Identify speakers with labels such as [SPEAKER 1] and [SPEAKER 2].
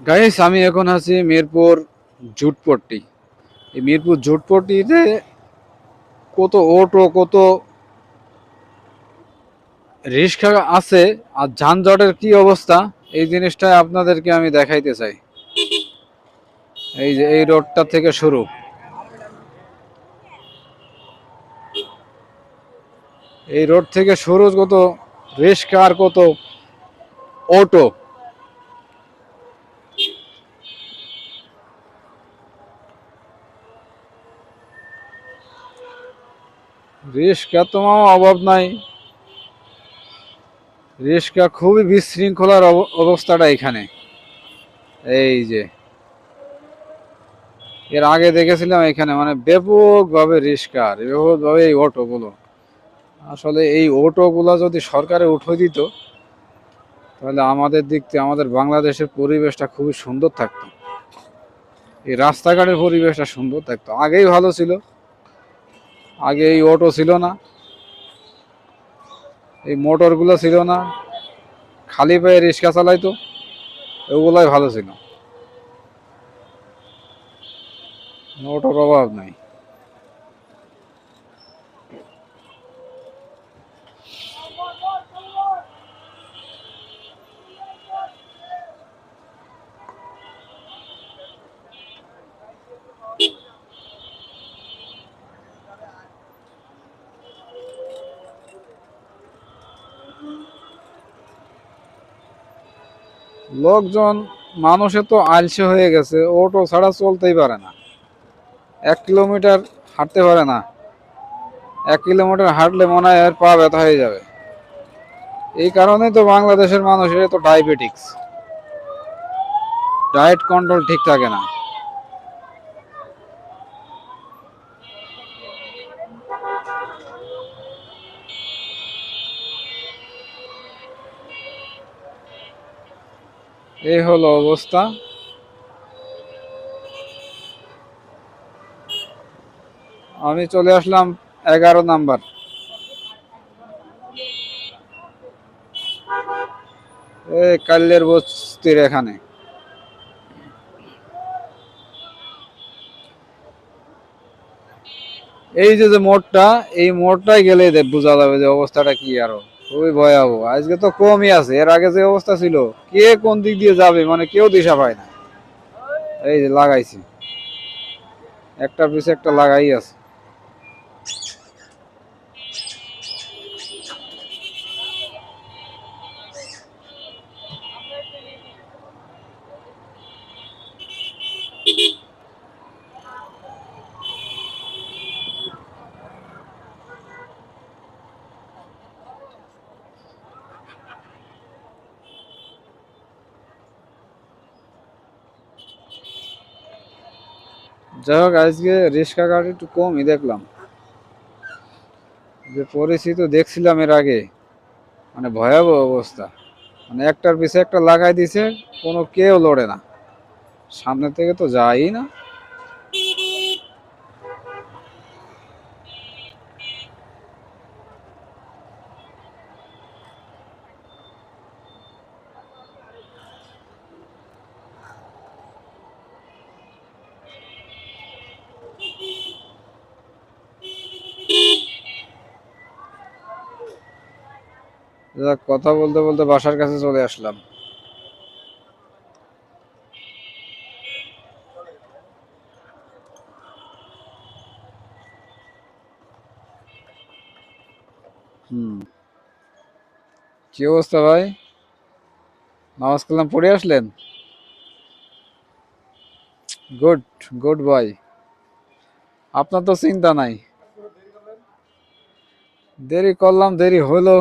[SPEAKER 1] Guys আমি এখন আছি মিরপুর জুটপট্টি। এই মিরপুর জুটপট্টিতে কত অটো কত রিক্সা আছে আর যানজটের কি অবস্থা, এই জিনিসটা আপনাদেরকে আমি দেখাইতে চাই। এই যে এই রোডটা থেকে শুরু। এই রোড থেকে শুরু কত রিক্সা আর কত অটো রিক্সা তো মামা অভাব নাই। রিক্সা খুবই বিশৃঙ্খলার অব- অবস্থাটা এখানে। এই যে। এর আগে দেখেছিলাম এখানে মানে ব্যাপকভাবে রিক্সা আর ব্যাপকভাবে এই অটোগুলো। আসলে এই অটোগুলো যদি সরকারে উঠে দিত, তাহলে আমাদের দিক থেকে, আমাদের বাংলাদেশের পরিবেশটা খুবই সুন্দর থাকতো। এই রাস্তাঘাটের পরিবেশটা সুন্দর থাকতো। আগেই ভালো ছিল। আগে এই অটো ছিল না, এই মোটরগুলো ছিল না, খালি পায়ে রিক্সা চালাইতো ওগুলাই ভালো ছিল। অটোর অভাব নাই। লোকজন মানুষে তো আলসে হয়ে গেছে অটো ছাড়া চলতেই পারে না। এক কিলোমিটার হাঁটতে পারে না। এক কিলোমিটার হাঁটলে মনে হয় পা ব্যথা হয়ে যাবে। এই কারণেই তো বাংলাদেশের মানুষের তো ডায়াবেটিক্স ডায়েট কন্ট্রোল ঠিক থাকে না। এই হলো অবস্থা। আমি চলে আসলাম এগারো নাম্বার। এই কাল্যের বস্তির এখানে। এই যে যে মোড়টা, এই মোড়টাই গেলে বোঝা যাবে যে অবস্থাটা কি আরও। খুবই ভয়াবহ, আজকে তো কমই আছে, এর আগে যে অবস্থা ছিল, কে কোন দিক দিয়ে যাবে মানে কেউ দিশা পায় না। এই যে লাগাইছি। একটা পিছে একটা লাগাই আছে। যাই হোক, আজকে রিক্সা গাড়ি একটু কমই দেখলাম। যে পরিস্থিতি দেখছিলাম এর আগে। মানে ভয়াবহ অবস্থা। মানে একটার পিছে একটা লাগাই দিছে, কোনো কেউ লড়ে না। সামনে থেকে তো যাই না। কথা বলতে বলতে বাসার কাছে চলে আসলাম। কি অবস্থা ভাই? নামাজ কালাম পড়ে আসলেন? Good good boy. আপনার তো চিন্তা নাই। দেরি করলাম, দেরি হলো।